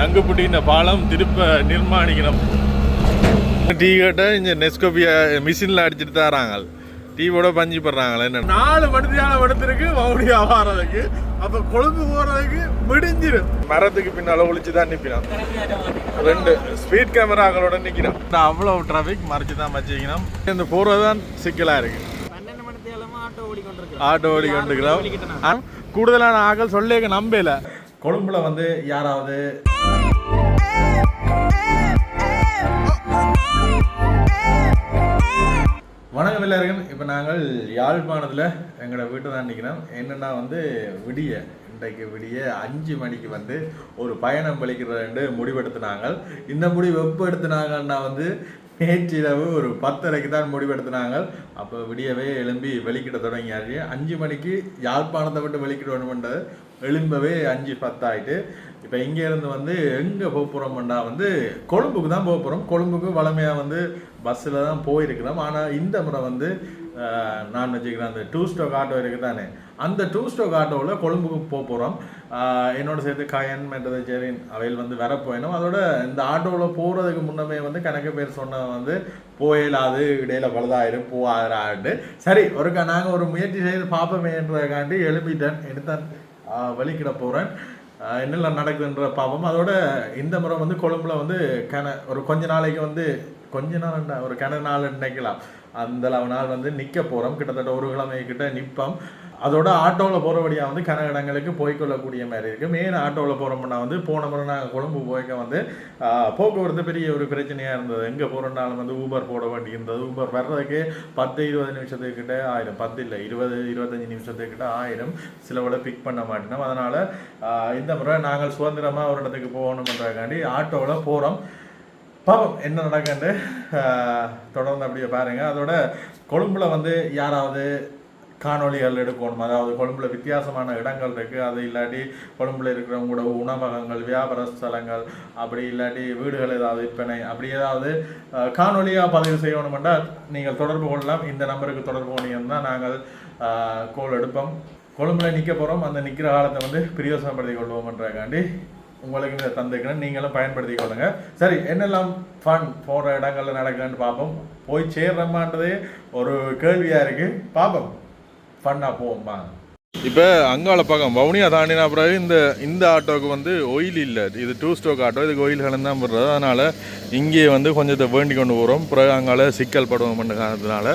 சங்குப்புட்டின பாலம் திருப்ப நிர்மாணிக்கணும். டீ கேட்ட இங்க நெஸ்கோபியா மிஷின்ல அடிச்சுட்டு தராங்க டீவோட பஞ்சு போடுறாங்களே என்ன? நாலு மணித்தியாலம் எடுத்திருக்கு மறுபடியும் ஆவாரதுக்கு அப்ப கொழும்பு போறதுக்கு விடிஞ்சிரும். மரத்துக்கு பின்னால ஒளிச்சு தான் நிப்பினான் ரெண்டு ஸ்பீட் கேமராக்களோட நிக்கிறான் அவ்வளவு டிராபிக் மறைச்சு தான் வச்சுக்கணும் இந்த போறதுதான் சிக்கலா இருக்கு. பன்னெண்டு மணி தேலமா ஆட்டோ ஆட்டோ ஓடிக்கொண்டுக்கிறோம் கூடுதலான ஆக்கள் சொல்லேக்க நம்பல. கொழும்புல வந்து யாராவது வணக்கம் எல்லாருக்கும். இப்போ நாங்கள் யாழ்ப்பாணத்தில் எங்களோட வீட்டை தான் நிற்கிறோம் என்னென்னா வந்து விடிய இன்றைக்கு விடிய அஞ்சு மணிக்கு வந்து ஒரு பயணம் வலிக்கிறதுண்டு முடிவெடுத்தினாங்க. இந்த முடிவு எப்போ எடுத்தினாங்கன்னா வந்து நேற்றிரவு ஒரு பத்தரைக்கு தான் முடிவெடுத்தினாங்க. அப்போ விடியவே எழும்பி வெளிக்கிட தொடங்கியாச்சு. அஞ்சு மணிக்கு யாழ்ப்பாணத்தை விட்டு வெளிக்கிட வேணுமென்றது எழும்பவே அஞ்சு பத்தாயிட்டு இப்போ இங்கேருந்து வந்து எங்கே போக போகிறோம்னா வந்து கொழும்புக்கு தான் போக போகிறோம் கொழும்புக்கு வளமையாக வந்து பஸ்ஸில் தான் போயிருக்கிறோம். ஆனால் இந்த முறை வந்து நான் வச்சுக்கிறேன் அந்த டூ ஸ்டோக் ஆட்டோ இருக்குது தானே அந்த டூ ஸ்டோக் ஆட்டோவில் கொழும்புக்கு போக போகிறோம் என்னோட சேர்த்து கயன் மென்றது ஜெரின் அவையில் வந்து வரப்போயினோம் அதோட இந்த ஆட்டோவில் போகிறதுக்கு முன்னமே வந்து கணக்கு பேர் சொன்ன வந்து போயிடாது இடையில பழுதாயிரும் போகாதாட்டு சரி ஒருக்கா நாங்கள் ஒரு முயற்சி செய்து பார்ப்போமேன்றதுக்காண்டி எழுப்பிட்டேன் எடுத்தேன். வெளிக்கிட போகிறேன் என்னெல்லாம் நடக்குதுன்ற பாவம் அதோட இந்த முறை வந்து கொழும்புல வந்து கன ஒரு கொஞ்ச நாளைக்கு வந்து கொஞ்ச நாள் ஒரு கன நாள் நினைக்கலாம். அந்த அளவு நாள் வந்து நிற்க போகிறோம் கிட்டத்தட்ட ஒரு கிழமை கிட்ட நிற்போம் அதோட ஆட்டோவில் போகிற வழியாக வந்து கன இடங்களுக்கு போய்க்கொள்ளக்கூடிய மாதிரி இருக்குது மெயின் ஆட்டோவில் போகிறோம்னா வந்து போன முறை நாங்கள் கொழும்பு போய்க்க வந்து போக்குவரத்து பெரிய ஒரு பிரச்சனையாக இருந்தது. எங்கே போகிறோம்னாலும் வந்து ஊபர் போட வேண்டியிருந்தது. ஊபர் வர்றதுக்கு பத்து இருபது நிமிஷத்துக்கிட்ட ஆயிரம். பத்து இல்லை இருபது இருபத்தஞ்சி நிமிஷத்துக்கிட்ட ஆயிரம். சிலவோட பிக் பண்ண மாட்டோம். அதனால் இந்த முறை நாங்கள் சுதந்திரமாக ஒரு இடத்துக்கு போகணுன்றதுக்காண்டி ஆட்டோவில் போகிறோம் பாவம் என்ன நடக்குன்னு தொடர்ந்து அப்படியே பாருங்கள் அதோட கொழும்புல வந்து யாராவது காணொலிகள் எடுக்கணும். அதாவது கொழும்புல வித்தியாசமான இடங்கள் இருக்குது அது இல்லாட்டி கொழும்புல இருக்கிறவங்களோட உணவகங்கள் வியாபார ஸ்தலங்கள் அப்படி இல்லாட்டி வீடுகள் ஏதாவது விற்பனை அப்படி ஏதாவது காணொலியாக பதிவு செய்யணுமெண்டா நீங்கள் தொடர்பு கொள்ளலாம். இந்த நம்பருக்கு தொடர்பு கொண்டீங்கன்னா நாங்கள் கோல் எடுப்போம். கொழும்புல நிற்க போகிறோம் அந்த நிற்கிற காலத்தை வந்து பிரியோசனப்படுத்தி கொள்வோம்ன்றக்காண்டி உங்களுக்கு இதை தந்துக்கிறேன். நீங்களும் பயன்படுத்தி கொள்ளுங்க. சரி என்னெல்லாம் ஃபன் போகிற இடங்கள்ல நடக்குதுன்னு பார்ப்போம். போய் சேர்றோமான்றதே ஒரு கேள்வியாக இருக்குது பார்ப்போம். ஃபன்னாக போவோம் இப்போ அங்காள பக்கம் வவுனியா தாண்டினா பிறகு இந்த இந்த ஆட்டோவுக்கு வந்து ஒயில் இல்லை இது டூ ஸ்டோக் ஆட்டோ இதுக்கு ஒயில் கலந்து போடுறது. அதனால் இங்கே வந்து கொஞ்சத்தை வேண்டி கொண்டு போகிறோம் பிறகு அங்கால சிக்கல் படுவோம் பண்ண காரணத்தினால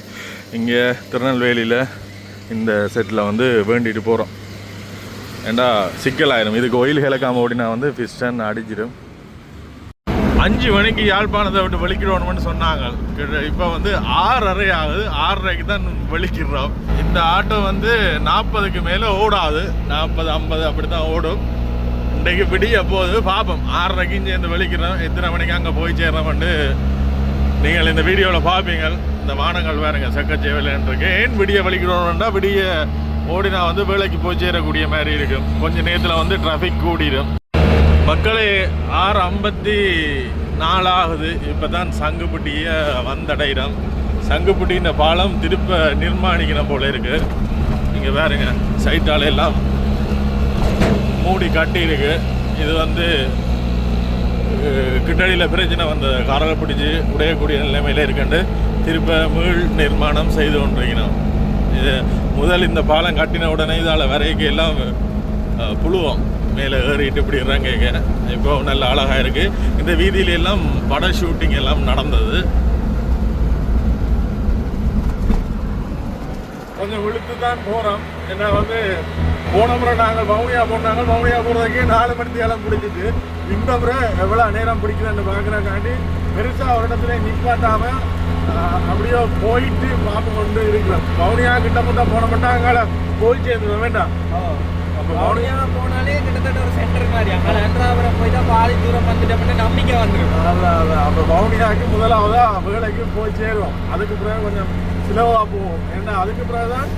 இங்கே திருநெல்வேலியில் இந்த செட்டில் வந்து வேண்டிட்டு போகிறோம் ஏண்டா சிக்கலாயிரும் இதுக்கு ஒயில் கிழக்காம ஓடினா வந்து பிஸ்டன் அடிச்சிடும் அஞ்சு மணிக்கு யாழ்ப்பாணத்தை விட்டு வெளிக்கிடணும்னு சொன்னாங்க. இப்போ வந்து ஆறரை ஆகுது ஆறரைக்கு தான் வெளிக்கிடுறோம் இந்த ஆட்டோ வந்து நாற்பதுக்கு மேலே ஓடாது. நாற்பது ஐம்பது அப்படி தான் ஓடும். இன்றைக்கு விடிய போகுது. பார்ப்போம் ஆறரைக்கு சேர்ந்து இந்த வெளிக்கிறோம் எத்தனை மணிக்கு அங்கே போய் சேர்றோம்னு நீங்கள் இந்த வீடியோவில் பார்ப்பீங்க இந்த வானங்கள் வேறுங்க சக்கச்சேவலன்றிருக்கு. ஏன் விடிய வலிக்கிறோம்னா விடிய ஓடினா வந்து வேலைக்கு போய் சேரக்கூடிய மாதிரி இருக்கும். கொஞ்சம் நேரத்தில் வந்து டிராஃபிக் கூடிடும் மக்களே ஆறு ஐம்பத்தி நாலாகுது இப்போ தான் சங்குப்பட்டியை வந்தடைகிறோம் சங்குப்பட்டின பாலம் திருப்ப நிர்மாணிக்கணும் போல இருக்கு. இங்கே பாருங்க சைட்டாலையெல்லாம் எல்லாம் மூடி கட்டி இருக்கு. இது வந்து கிட்டடியில் பிரச்சனை வந்த காரலை பிடிச்சி உடையக்கூடிய நிலைமையில் இருக்குண்டு திருப்ப மீள் நிர்மாணம் செய்து கொண்டிருக்கணும் இது முதல் இந்த பாலம் கட்டின உடனே இதால் வரைக்கும் எல்லாம் புழுவோம். மேலே ஏறிட்டு இப்படி இறங்க இப்போ நல்ல அழகாக இருக்குது இந்த வீதியில எல்லாம் பட ஷூட்டிங் எல்லாம் நடந்தது. கொஞ்சம் விழுத்து தான் போகிறோம் ஏன்னா வந்து போன முறை நாங்கள் வவுனியா போனாங்க. வவுனியா போகிறதுக்கு நாலு மணி நேரம் பிடிச்சிட்டு இந்த முறை எவ்வளோ நேரம் பிடிக்குதுன்னு பார்க்குறக்காண்டி பெருசாக ஒரு இடத்துல நிப்பாட்டாம ஆஹ், அப்படியே போயிட்டு பார்த்து கொண்டு இருக்கிறோம். வவுனியா கிட்ட மட்டும் போன மட்டும் அங்கால போய் சேர்ந்து வேண்டாம். அப்போ வவுனியா போனாலே கிட்டத்தட்ட ஒரு சென்டர் மாதிரி. அங்கே அன்றாபுரம் போய் தான் பாதி தூரம் வந்துட்டோம்னு நம்பிக்கை வந்துடும். அதான் அதான். அப்போ வவுனியாவுக்கு முதலாவதா வேலைக்கு போய் சேருவோம். அதுக்கு பிறகு கொஞ்சம் ஸ்லோவாக போவோம் ஏன்னா அதுக்கு பிறகு தான்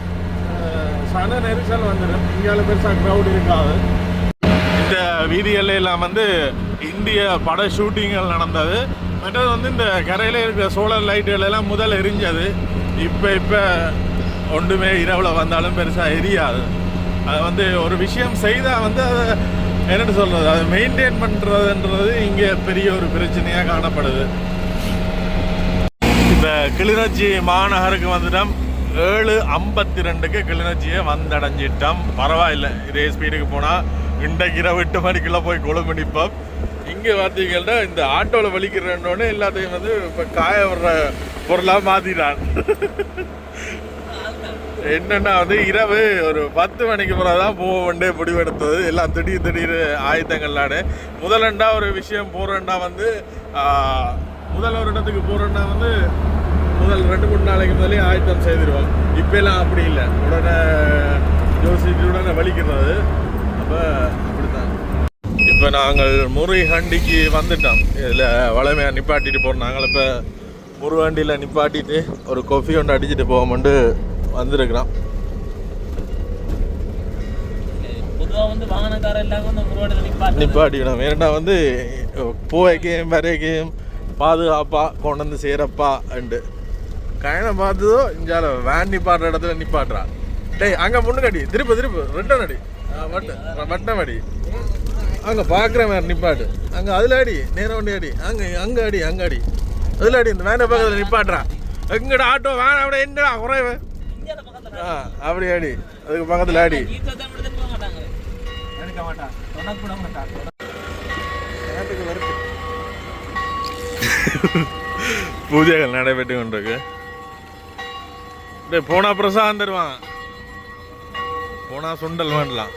சன நெரிசல் வந்துடும் இந்தியாவில் பெருசாக க்ரௌட் இருக்காது. இந்த வீதி எல்லாம் வந்து இந்திய பட ஷூட்டிங்கள் நடந்தது. மற்றது வந்து இந்த கரையில் இருக்கிற சோலார் லைட்டுகள் எல்லாம் முதல் எரிஞ்சது. இப்போ இப்போ ஒன்றுமே இரவில் வந்தாலும் பெருசாக எரியாது. அது வந்து ஒரு விஷயம் செய்தால் வந்து அதை என்னென்னு சொல்கிறது அது மெயின்டைன் பண்ணுறதுன்றது இங்கே பெரிய ஒரு பிரச்சனையாக காணப்படுது. இப்ப கிளிநொச்சி மாநகருக்கு வந்துட்டோம். ஏழு ஐம்பத்தி ரெண்டுக்கு கிளிநொச்சியை வந்தடைஞ்சிட்டோம். பரவாயில்ல இதே ஸ்பீடுக்கு போனால் இன்றைக்கு இரவு எட்டு மணிக்குள்ளே போய் கொழும்பு நிற்போம். இங்கே பார்த்தீங்கன்னா இந்த ஆட்டோவில் வலிக்கிறோன்னு எல்லாத்தையும் வந்து இப்போ காய விடுற பொருளாக மாற்றிட்டான் என்னென்னா வந்து இரவு ஒரு பத்து மணிக்கு பிறகு தான் போக வேண்டே முடிவெடுத்தது. எல்லாம் திடீர் திடீர் ஆயுதங்கள்லாடு முதலண்டா ஒரு விஷயம் போகிறேன்டா வந்து முதல் வருடத்துக்கு போகிறேன்னா வந்து முதல் ரெண்டு மூணு நாளைக்கு முதலே ஆயத்தம் செய்திருவோம் இப்பெல்லாம் அப்படி இல்லை. உடனே யோசிச்சு உடனே வலிக்கிறது. அப்போ அப்படித்தான். இப்போ நாங்கள் முருகண்டிக்கு வந்துட்டோம். இதில் வளமையாக நிப்பாட்டிட்டு போகிறோம் நாங்கள் இப்போ முருகண்டியில் நிப்பாட்டிட்டு ஒரு கொஃபி ஒன்று அடிச்சுட்டு போவோம்ட்டு வந்திருக்கிறோம். நிப்பாட்டிக்கணும் ஏன்னா வந்து போவைக்கையும் வரைக்கையும் பாதுகாப்பாக கொண்டு வந்து சேரப்பா அண்டு கயனை பார்த்ததோ இஞ்சால வேன் நிப்பாட்டுற இடத்துல நிப்பாட்டுறா. டேய் அங்கே முன்னுக்கடி திருப்பு திருப்பு ரெட்டன் அடி. வட்ட வட்டம் அடி. அங்கே பார்க்குற மாதிரி நிப்பாட்டு. அங்கே அதில் அடி நேரம் வண்டி அடி. அங்கே அங்கே அடி அங்கே அடி. அதில் அடி இந்த வேனை பக்கத்தில் நிப்பாட்டுறா. எங்கடா ஆட்டோ வேன் அப்படி என்னடா குறைவ? ஆ அப்படி அடி. அதுக்கு பக்கத்தில் அடி. பூஜைகள் நடைபெற்று கொண்டிருக்கு. டேய் போனா பிரசாதம் தருவான். போனா சுண்டல் வேண்டலாம்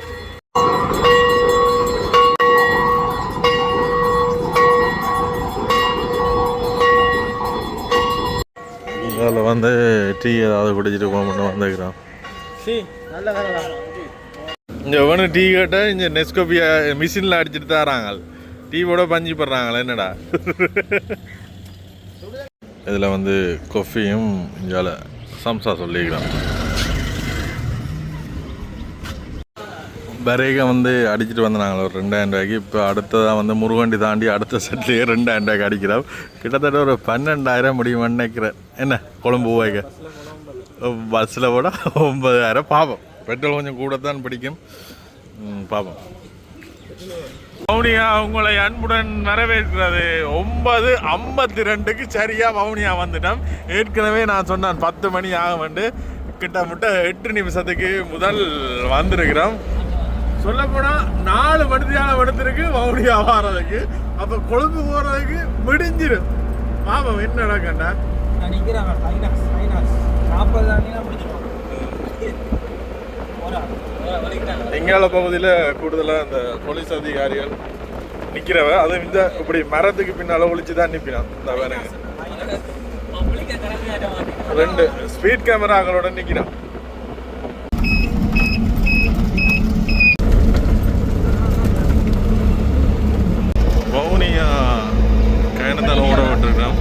இதில் வந்து டீ ஏதாவது குடிச்சிட்டு போகணும்னு வேலை இங்கே ஒன்று டீ கேட்டால் இங்கே நெஸ்கோபியா மிஷினில் அடிச்சுட்டு தராங்க டீயோட பஞ்சு போடுறாங்களே என்னடா? இதில் வந்து கொஃபியும் இங்கால சம்சா சொல்லிக்கலாம் பரேகம் வந்து அடிச்சுட்டு வந்தாங்களோ ஒரு ரெண்டாயிரம் ரூபாய்க்கு. இப்போ அடுத்ததாக வந்து முருகண்டி தாண்டி அடுத்த செட்லேயே ரெண்டாயிரம் ரூபாய்க்கு அடிக்கிறோம் கிட்டத்தட்ட ஒரு பன்னெண்டாயிரம் முடியும் நினைக்கிறேன். என்ன கொழம்பு போய்க்க பஸ்ஸில் கூட ஒன்பதாயிரம் பார்ப்போம் பெட்ரோல் கொஞ்சம் கூட தான் பிடிக்கும் பார்ப்போம் வவுனியா உங்களை அன்புடன் வரவேற்கிறது. ஒன்பது ஐம்பத்தி ரெண்டுக்கு சரியாக வவுனியா வந்துட்டோம் ஏற்கனவே நான் சொன்னேன் பத்து மணி ஆகும் வந்து கிட்டத்தட்ட எட்டு நிமிஷத்துக்கு முதல் வந்திருக்கிறோம். சொல்லப்போனால் நாலு மணித்தியான எடுத்திருக்கு வவுனியா வர்றதுக்கு அப்போ கொழும்பு போகிறதுக்கு விடிஞ்சிடும் பாவம் என்ன நடக்கண்டா நான் நிற்கிறேன் ஃபைனாக்ஸ் ஃபைனாக்ஸ் நாற்பது தாண்டினா முடிச்சிருவான் போடா எங்கால பகுதியில் கூடுதலாக இந்த போலீஸ் அதிகாரிகள் நிற்கிறவ அது இந்த இப்படி மரத்துக்கு பின்னால ஒளிச்சு தான் நிற்பினான் இந்த மாட்டேன் ரெண்டு ஸ்பீட் கேமராங்களோட நிற்கிறான் வவுனியா கயனத்தால் ஓட விட்டுருக்கோம்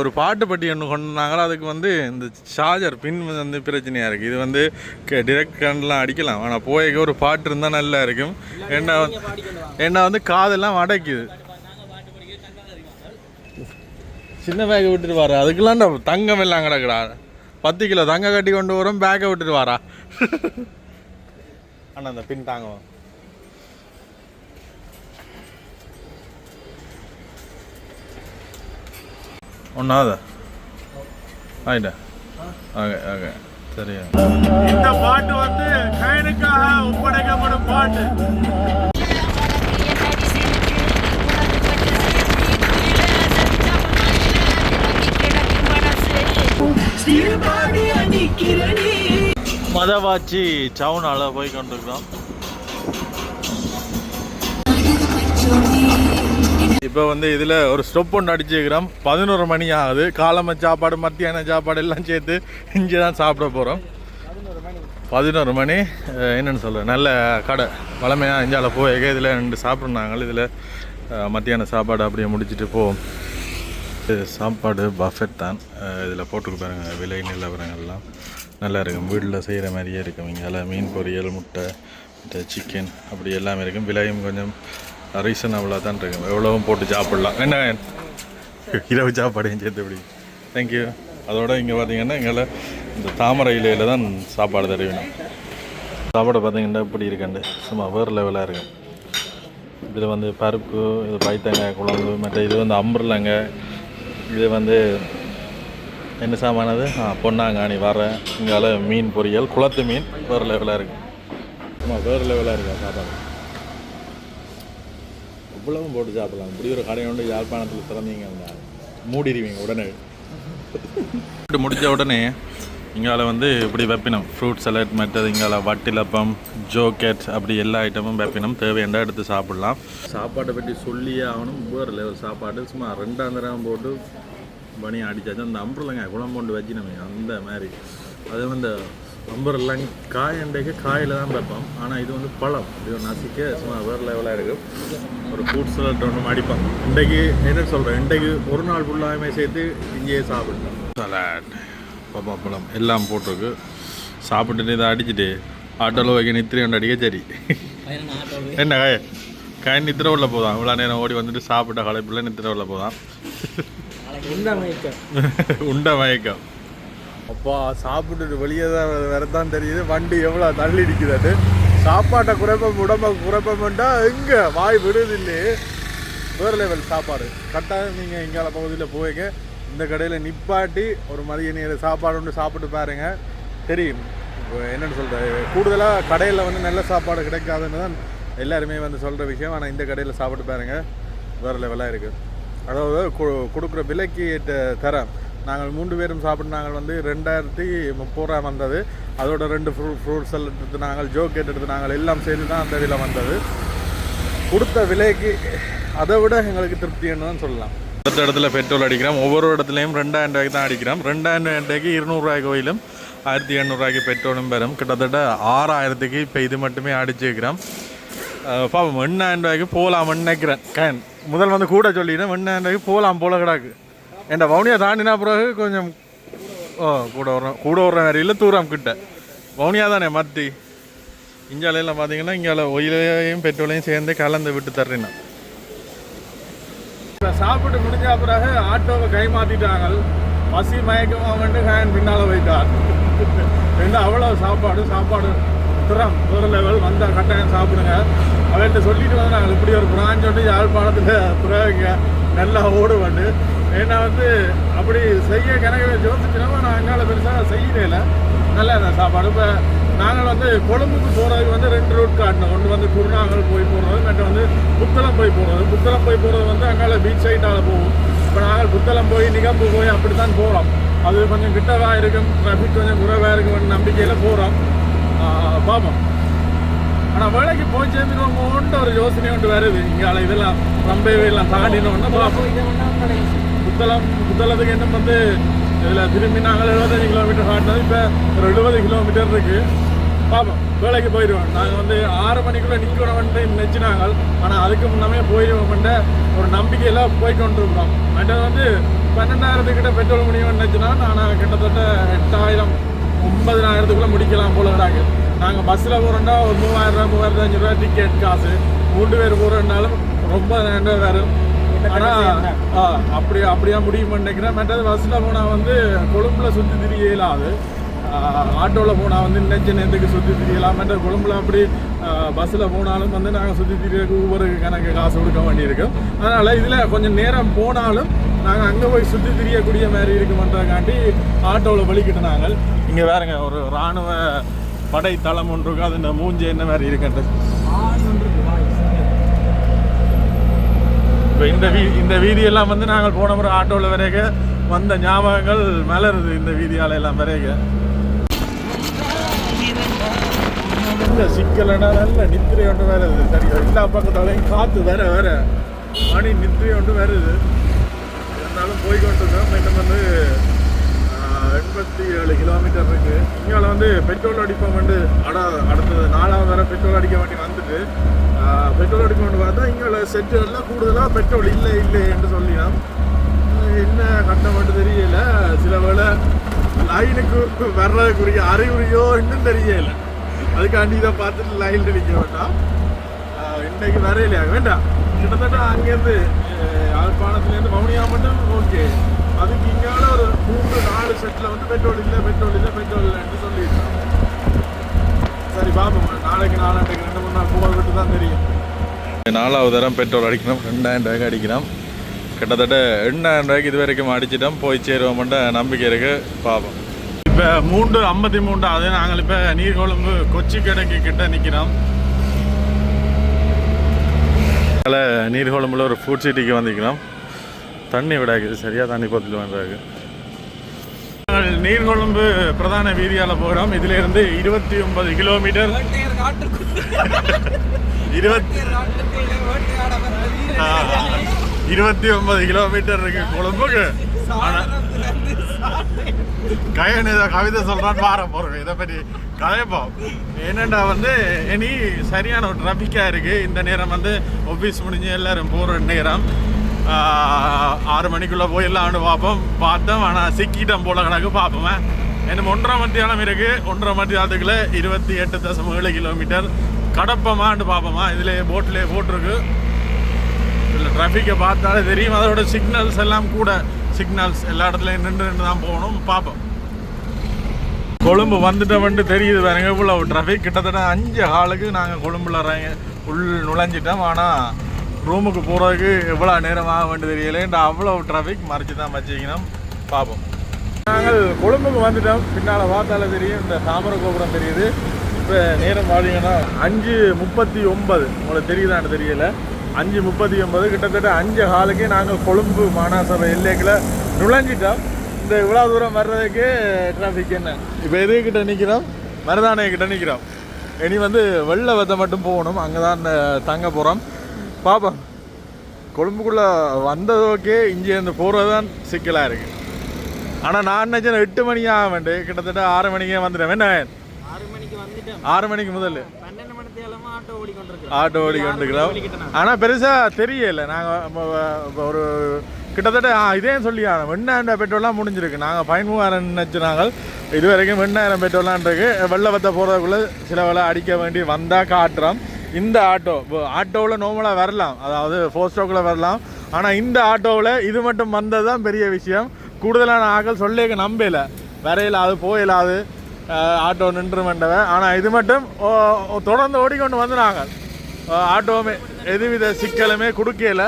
ஒரு பாட்டு பட்டி ஒன்று கொண்டாங்களோ அதுக்கு வந்து இந்த சார்ஜர் பின் வந்து பிரச்சனையாக இருக்குது இது வந்து டிரெக்ட் கரண்ட்லாம் அடிக்கலாம். ஆனால் போய்க்கு ஒரு பாட்டு இருந்தால் நல்லா இருக்கும். ஏன்னா ஏன்னா வந்து காதெல்லாம் அடைக்குது சின்ன பேக்கை விட்டுட்டு வாரா. அதுக்கெல்லாம் இந்த தங்கம் எல்லாம் கிடக்குடா. பத்து கிலோ தங்க கட்டி கொண்டு வரும் பேக்கை விட்டுட்டு வாரா. அண்ணா அந்த பின் தாங்குவோம். ஒன்றாவதா ஆயிட்டா? Okay okay. சரியா. இந்த பாட்டு வந்து கயனுக்காக ஒப்படைக்கப்படும் பாட்டு. மதவாச்சி டவுனால போய் கொண்டிருக்கிறோம் இப்போ வந்து இதில் ஒரு ஸ்டொப் ஒன்று அடிச்சுக்கிறோம் பதினோரு மணி ஆகுது. காலம சாப்பாடு மத்தியான சாப்பாடு எல்லாம் சேர்த்து இங்கே தான் சாப்பிட போகிறோம் பதினோரு மணி. என்னென்னு சொல்கிறேன் நல்ல கடை பழமையாக இஞ்சால போய் இதில் ரெண்டு சாப்பிட்றாங்க இதில் மத்தியான சாப்பாடு அப்படியே முடிச்சுட்டு போவோம். இது சாப்பாடு பஃபெட் தான். இதில் போட்டுக்கு பாருங்க விலை நிலவரங்கள்லாம் நல்லா இருக்கும். வீட்டில் செய்கிற மாதிரியே இருக்கும். இங்கே மீன் பொரியல் முட்டை முட்டை சிக்கன் அப்படி எல்லாமே இருக்கும். விலையும் கொஞ்சம் ரீசனபிளாக தான் இருக்கும் எவ்வளவும் போட்டு சாப்பிடலாம். என்ன? இரவு சாப்பாடையும் சேர்த்து எப்படி தேங்க்யூ அதோட இங்கே பார்த்தீங்கன்னா எங்களை இந்த தாமரை இலையில் தான் சாப்பாடு தருவினோம் சாப்பாடு பார்த்தீங்கன்னா இப்படி இருக்கண்டு சும்மா வேறு லெவலாக இருக்கும் இதில் வந்து பருப்பு இது பைத்தங்காய் குழம்பு மற்ற இது வந்து அம்பர்லங்க. இது வந்து என்ன சாமானது ஆ பொன்னாங்காணி வர இங்கால மீன் பொரியல் குளத்து மீன் வேறு லெவலாக இருக்குது சும்மா வேறு லெவலாக இருக்கா சாப்பாடு? இவ்வளவும் போட்டு சாப்பிடலாம்? இப்படி ஒரு கடை உண்டு யாழ்ப்பாணத்தில் திறந்தீங்க மூடிடுவீங்க உடனே. முடிஞ்ச உடனே இங்கால வந்து இப்படி வெப்பினம். ஃப்ரூட் சலட் மற்றது இங்கால வட்டிலப்பம் ஜோக்கெட் அப்படி எல்லா ஐட்டமும் வெப்பினம். தேவையான எடுத்து சாப்பிடலாம். சாப்பாட்டை பற்றி சொல்லியே ஆகணும். வேறு லெவல் சாப்பாடு. சும்மா ரெண்டாம் தரம் போட்டு பனி அடிச்சாச்சு அந்த அம்புரலங்க குழம்பு கொண்டு வச்சினமே அந்த மாதிரி. அது வந்து அம்புரெல்லாம் காய் அண்டைக்கு காயில் தான் வைப்போம். ஆனால் இது வந்து பழம். இது நசிக்க சும்மா வேறு லெவலாக இருக்குது ஒரு ஃப்ரூட் சலாட் ஒன்று அடிப்போம். இன்றைக்கு என்ன சொல்கிறேன் இன்றைக்கு ஒரு நாள் ஃபுல்லாகவே சேர்த்து இங்கேயே சாப்பிடலாம் சலாட் பழம் எல்லாம் போட்டிருக்கு. சாப்பிட்டுட்டு இதை அடிச்சுட்டு ஆட்டோவில் வைக்க நித்திரை ஒன்று அடிக்க சரி. என்ன காய? காய் நித்திரை உள்ள போதான் இவ்வளோ நேரம் ஓடி வந்துட்டு சாப்பிட்ட களைப்பில் நித்திரை உள்ள போதான் உண்ட மயக்கம். அப்பா சாப்பிட்டுட்டு வெளியே தான் வரதான் தெரியுது. வண்டி எவ்வளோ தள்ளி நிற்குது சாப்பாட்டை குறைப்பம் உடம்ப குறைப்பம்ட்டா எங்கே? வாய் விடுது வேறு லெவல் சாப்பாடு. கரெக்டாக நீங்கள் இங்கால பகுதியில் போய்ங்க இந்த கடையில் நிப்பாட்டி ஒரு மதிய நேர சாப்பாடு ஒன்று சாப்பிட்டு பாருங்கள் தெரியும். இப்போ என்னென்னு சொல்கிறது கூடுதலாக கடையில் வந்து நல்ல சாப்பாடு கிடைக்காதுன்னு தான் எல்லாருமே வந்து சொல்கிற விஷயம். ஆனால் இந்த கடையில் சாப்பிட்டு பாருங்கள் வேறு லெவலாக இருக்குது அதாவது கொடுக்குற விலைக்கு தரம். நாங்கள் மூன்று பேரும் சாப்பிட்டு நாங்கள் வந்து ரெண்டாயிரத்தி முப்பது ரூபா வந்தது. அதோட ரெண்டு ஃப்ரூட் ஃப்ரூட்ஸ் எல்லாம் எடுத்து நாங்கள் ஜோக்கெட் எடுத்து நாங்கள் எல்லாம் சேர்த்து தான் அந்த இதில் வந்தது. கொடுத்த விலைக்கு அதை விட எங்களுக்கு திருப்தின்னு தான் சொல்லலாம். அடுத்த இடத்துல பெட்ரோல் அடிக்கிறோம். ஒவ்வொரு இடத்துலையும் ரெண்டாயிரம் ரூபாய்க்கு தான் அடிக்கிறோம். ரெண்டாயிரம் ரூபாய்க்கு இருநூறுவாய்க்கு கோயிலும் ஆயிரத்தி எண்ணூறுரூவாய்க்கு பெட்ரோலும் பெறும். கிட்டத்தட்ட ஆறாயிரத்துக்கு இப்போ இது மட்டுமே அடிச்சுக்கிறோம் பாப்போம் எண்ணாயிரம் ரூபாய்க்கு போகலாம்னு நினைக்கிறேன். கேன் முதல் வந்து கூட சொல்லிடுறேன் எண்ணாயிரம் ரூபாய்க்கு போகலாம் போல கிடாக்கு. என் வவுனியா தாண்டினா பிறகு கொஞ்சம் ஓ கூட வர்றோம் கூட வர்றோம் வேறு இல்லை தூரம் கிட்ட. வவுனியா தானே மத்தி? இந்தியாவிலாம் பார்த்தீங்கன்னா இங்கே ஒயிலையும் பெட்ரோலையும் சேர்ந்து கலந்து விட்டு தர்றேன் இப்போ சாப்பிட்டு முடிஞ்ச பிறகு ஆட்டோவை கை மாற்றிட்டாங்க பசி மயக்கமாக வந்து ஹேண்ட் பின்னால் வைத்தார். ரெண்டு அவ்வளோ சாப்பாடு சாப்பாடு திறம். ஒரு லெவல் வந்தால் கட்டாயம் சாப்பிடுங்க. அவர்கிட்ட சொல்லிட்டு வந்து நாங்கள் இப்படி ஒரு பிராஞ்ச் வந்து யாழ்ப்பாணத்தில் பிறகுங்க நல்லா ஓடுவாண்டு. ஏன்னா வந்து அப்படி செய்ய கணக்கு யோசிச்சினோம் நான் அங்கால பெருசாக செய்யவே இல்லை. நல்லா இருந்த சாப்பாடு. இப்போ நாங்கள் வந்து கொழும்புக்கு போகிறதுக்கு வந்து ரெண்டு ரூட் காட்டணும் ஒன்று வந்து குருநாகல் போய் போகிறது மற்ற வந்து புத்தளம் போய் போகிறது புத்தளம் போய் போகிறது வந்து அங்கால பீச் சைட்டால் போகும். இப்போ நாங்கள் புத்தளம் போய் நிகம்பு போய் அப்படி தான் போகிறோம் அது கொஞ்சம் கிட்டவா இருக்கும். டிராஃபிக் கொஞ்சம் குறைவாக இருக்கும் நம்பிக்கையில் போகிறோம் பார்ப்போம் ஆனால் வேலைக்கு போய் சேர்ந்துருவோமோன்ற ஒரு யோசனை ஒன்று வருது. இங்கே இதெல்லாம் ரம்பேவே எல்லாம் தாண்டினோன்னு பார்ப்போம் புத்தளம் புத்தளத்துக்கு இன்னும் வந்து இதில் திரும்பி நாங்கள் எழுபத்தஞ்சு கிலோமீட்டர் காட்டினது இப்போ ஒரு எழுபது கிலோமீட்டர் இருக்குது பார்ப்போம் வேலைக்கு போயிடுவோம். நாங்கள் வந்து ஆறு மணிக்குள்ளே நிற்கணும்ட்டு நினச்சி நாங்கள் ஆனால் அதுக்கு முன்னமே போயிடுவோம்ன்ற ஒரு நம்பிக்கையில் போய் கொண்டிருக்கிறோம். மற்றது வந்து பன்னெண்டாயிரத்துக்கிட்ட பெட்ரோல் முடியும்னு நினச்சினா நான் கிட்டத்தட்ட எட்டாயிரம் ஒன்பதாயிரத்துக்குள்ளே முடிக்கலாம் போல கிடாங்க நாங்கள் பஸ்ஸில் போகிறோம்னா ஒரு மூவாயிரம் ரூபா மூவாயிரத்தி அஞ்சு ரூபா டிக்கெட் காசு. மூன்று பேர் போகிறோம்னாலும் ரொம்ப ரூபா வரும். ஆனால் அப்படி அப்படியா முடியும்னு நினைக்கிறேன். மற்றது பஸ்ஸில் போனால் வந்து கொழும்புல சுற்றி திரிய இயலாது ஆட்டோவில் போனால் வந்து நெஞ்ச நேரத்துக்கு சுற்றி திரியலாம். மற்ற கொழும்புல அப்படி பஸ்ஸில் போனாலும் வந்து நாங்கள் சுற்றி திரியக்கு ஒவ்வொரு கணக்கு காசு கொடுக்க வேண்டியிருக்கும். அதனால் இதில் கொஞ்சம் நேரம் போனாலும் நாங்கள் அங்கே போய் சுற்றி திரியக்கூடிய மாதிரி இருக்குமன்றதுக்காண்டி ஆட்டோவில் வலிக்கிட்டு நாங்கள். இங்கே வேறுங்க ஒரு இராணுவ படை தளம் ஒன்று இருக்கு அது இந்த மூஞ்சி என்ன மாதிரி இருக்குன்றது இப்போ இந்த வீ இந்த வீதியெல்லாம் வந்து நாங்கள் போன முறை ஆட்டோவில் வரைக்க வந்த ஞாபகங்கள் மலருது இந்த வீதியால எல்லாம் வரைக. நல்ல சிக்கலனா நல்ல நித்திரை ஒன்று வருது. சரியா? எல்லா பக்கத்தாலையும் காற்று வர வர. மணி நித்திரை ஒன்று வருது. இருந்தாலும் போய் கொண்டிருக்கோம் இன்னும் வந்து எண்பத்தி ஏழு கிலோமீட்டர் இருக்கு. இங்கே வந்து பெட்ரோல் அடிப்போம் வந்து அடா அடுத்தது நாலாவது வர பெட்ரோல் அடிக்க வேண்டி வந்துட்டு பெட்ரோல் எடுக்கணும்னு பார்த்தா இங்கே செட்டுகளில் கூடுதலாக பெட்ரோல் இல்லை இல்லை என்று சொல்லினோம் என்ன கட்டம் மட்டும் தெரியல. சில வேளை லைனுக்கு வர்றதுக்குரிய அறிகுறியோ இன்னும் தெரியல. அதுக்காண்டி இதை பார்த்துட்டு லைனில் நிற்க வேண்டாம். ஆஹ் இன்னைக்கு வரையிலையா? வேண்டாம். கிட்டத்தட்ட அங்கேருந்து யாழ்ப்பாணத்துலேருந்து வவுனியா மட்டும் ஓகே. அதுக்கு இங்கால ஒரு மூன்று நாலு செட்டில் வந்து பெட்ரோல் இல்லை பெட்ரோல் இல்லை பெட்ரோல் இல்லைன்னு சொல்லியிருக்காங்க. பார்ப்போம் நாளைக்கு நாளாண்டுக்கு ரெண்டு மூணு நாள் போக விட்டு தான் தெரியும். நாலாவது தரம் பெட்ரோல் அடிக்கணும். ரெண்டாயிரம் ரூபாய்க்கு அடிக்கணும் கிட்டத்தட்ட எண்ணாயிரம் ரூபாய்க்கு இது வரைக்கும் அடிச்சிட்டோம். போய் சேருவோம்ன்ற நம்பிக்கை இருக்கு. பார்ப்போம் இப்போ மூன்று ஐம்பத்தி மூன்று அது நாங்கள் இப்போ நீர்கொழும்பு கொச்சி கடைக்கு கிட்ட நிற்கிறோம் அதனால் நீர்கொழும்புல ஒரு ஃபுட் சிட்டிக்கு வந்திருக்கிறோம். தண்ணி விடாக்குது சரியாக தண்ணி பத்தில் வேண்டாக்கு நாங்கள் நீர்கொழும்பு பிரதான வீதியால் போகிறோம். இதிலிருந்து இருபத்தி ஒன்பது கிலோமீட்டர். இருபத்தி. இருபத்தி ஒன்பது கிலோமீட்டர் இருக்கு கொழும்புக்கு. கயன் இதை கவிதை சொல்றான்னு பார போறோம். இதை பற்றி கதைப்போம். என்னண்டா வந்து இனி சரியான ஒரு டிராஃபிக்காக இருக்கு. இந்த நேரம் வந்து ஆஃபீஸ் முடிஞ்சு எல்லாரும் போகிற நேரம். ஆறு மணிக்குள்ளே போய் போயிடலாம்னு பார்ப்போம். பார்த்தோம் ஆனால் சிக்கிட்டோம் போல கணக்கு பார்ப்போமே எனக்கு ஒன்றரை மத்தியானம் இருக்கு. ஒன்றரை மத்தியானத்துக்குள்ள இருபத்தி எட்டு தசம் ஏழு கிலோமீட்டர் கடப்பமான்னு பார்ப்போமா இதில் போட்டிலே போட்டிருக்கு. இல்லை ட்ராஃபிக்கை பார்த்தாலே தெரியும். அதோட சிக்னல்ஸ் எல்லாம் கூட. சிக்னல்ஸ் எல்லா இடத்துலையும் நின்று நின்று தான் போகணும். பார்ப்போம். கொழும்பு வந்துட்டோம்னு தெரியுது பாருங்க. இவ்வளோ ட்ராஃபிக் கிட்டத்தட்ட அஞ்சு ஹாலுக்கு நாங்கள் கொழும்புல உள் நுழைஞ்சிட்டோம். ஆனால் ரூமுக்கு போகிறதுக்கு எவ்வளோ நேரம் ஆக வேண்டியது தெரியல. அவ்வளோ டிராஃபிக் மறைச்சு தான் வச்சுக்கணும் பார்ப்போம் நாங்கள் கொழும்புக்கு வந்துட்டோம். பின்னால் பார்த்தாலே தெரியும். இந்த தாமர கோபுரம் தெரியுது. இப்போ நேரம் பார்த்தீங்கன்னா அஞ்சு முப்பத்தி ஒன்பது. உங்களுக்கு தெரியுதான்னு தெரியல. அஞ்சு முப்பத்தி ஒன்பது. கிட்டத்தட்ட அஞ்சு ஹாலுக்கு நாங்கள் கொழும்பு மாநகர எல்லைக்குள்ள நுழைஞ்சிட்டோம். இந்த இவ்வளோ தூரம் வர்றதுக்கு டிராஃபிக் என்ன? இப்போ எது கிட்ட நிற்கிறோம் மருதானை கிட்ட நிற்கிறோம் இனி வந்து வெள்ளை வெத்த மட்டும் போகணும். அங்கே தான் தங்க போகிறோம் பார்ப்போம் கொழும்புக்குள்ளே வந்தது ஓகே இங்கேருந்து போகிறது தான் சிக்கலாக இருக்குது ஆனால் நான் நினச்சேன் எட்டு மணி ஆக வேண்டிய கிட்டத்தட்ட ஆறு மணிக்கே வந்துட்டேன் என்ன? ஆறு மணிக்கு வந்துட்டேன் ஆறு மணிக்கு முதல்ல. ஆட்டோ ஓடிக்கொண்டிருக்கிறோம். ஆனால் பெருசாக தெரியல. நாங்கள் ஒரு கிட்டத்தட்ட ஆ, இதே சொல்லி ஆனோம் வெண்ணாயிரம் பெட்ரோல்லாம் முடிஞ்சிருக்கு. நாங்கள் பதிமூவாயிரம் நினச்சி நாங்கள் இது வரைக்கும் வெண்ணாயிரம் பெட்ரோல்லாம் இருக்கு. வெள்ளை வத்த போகிறதுக்குள்ளே சில வேலை அடிக்க வேண்டி வந்தால் காட்டுறோம். இந்த ஆட்டோ ஆட்டோவில் நார்மலாக வரலாம். அதாவது ஃபோர் ஸ்டோக்கில் வரலாம். ஆனால் இந்த ஆட்டோவில் இது மட்டும் வந்தது தான் பெரிய விஷயம். கூடுதலான ஆக்கள் சொல்லிக்க நம்பல. வரையில அது ஆட்டோ நின்று மண்டவன் ஆனால் இது மட்டும் தொடர்ந்து ஓடிக்கொண்டு வந்தாங்க ஆட்டோவுமே எதுவித சிக்கலுமே கொடுக்கல.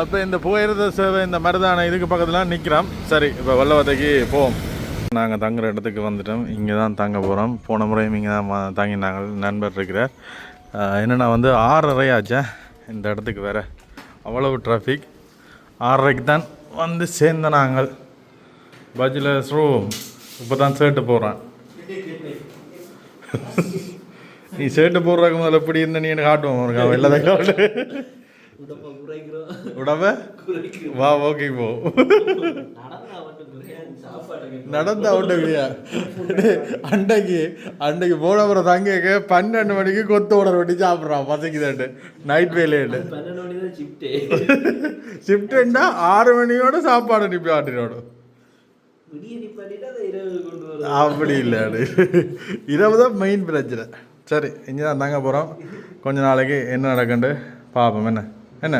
அப்போ இந்த போயிருந்த சேவை இந்த மருதான இதுக்கு பக்கத்தில் நிற்கிறோம் சரி இப்போ வல்லவத்தைக்கு போவோம். நாங்கள் தங்குற இடத்துக்கு வந்துட்டோம். இங்கே தான் தங்க போகிறோம் போன முறையும் இங்கே தான் தங்கினாங்க. நண்பர் இருக்கிறார். என்னென்னா வந்து ஆறரை ஆச்சா இந்த இடத்துக்கு வேற. அவ்வளவு டிராஃபிக் ஆறரைக்கு தான் வந்து சேர்ந்த நாங்கள். பஜ்லஸ் ரூம் இப்போ தான் ஷர்ட்டு போடுறேன். நீ ஷர்ட்டு போடுறதுக்கு முதல்ல எப்படி இருந்த நீ எனக்கு காட்டுவோம்? உனக்கு அவன் எல்லாத்தையும் காட்டு உடம்ப வா ஓகே போ. நடந்த அவுட்டுக்குரியா அன்னைக்கு அன்னைக்கு போன அப்புறம் தங்க பன்னெண்டு மணிக்கு கொத்து உடற வெட்டி சாப்பிட்றான் பசங்க நைட் ஷிஃப்ட்டு ஷிஃப்ட்டுன்னா ஆறு மணியோட சாப்பாடு நிப்பி ஆட்டினோட. அப்படி இல்லை அது இரவு தான் மெயின் பிரச்சனை. சரி இங்கே தான் தாங்க போகிறோம் கொஞ்ச நாளைக்கு என்ன நடக்குன்னு பார்ப்போம் என்ன? என்ன?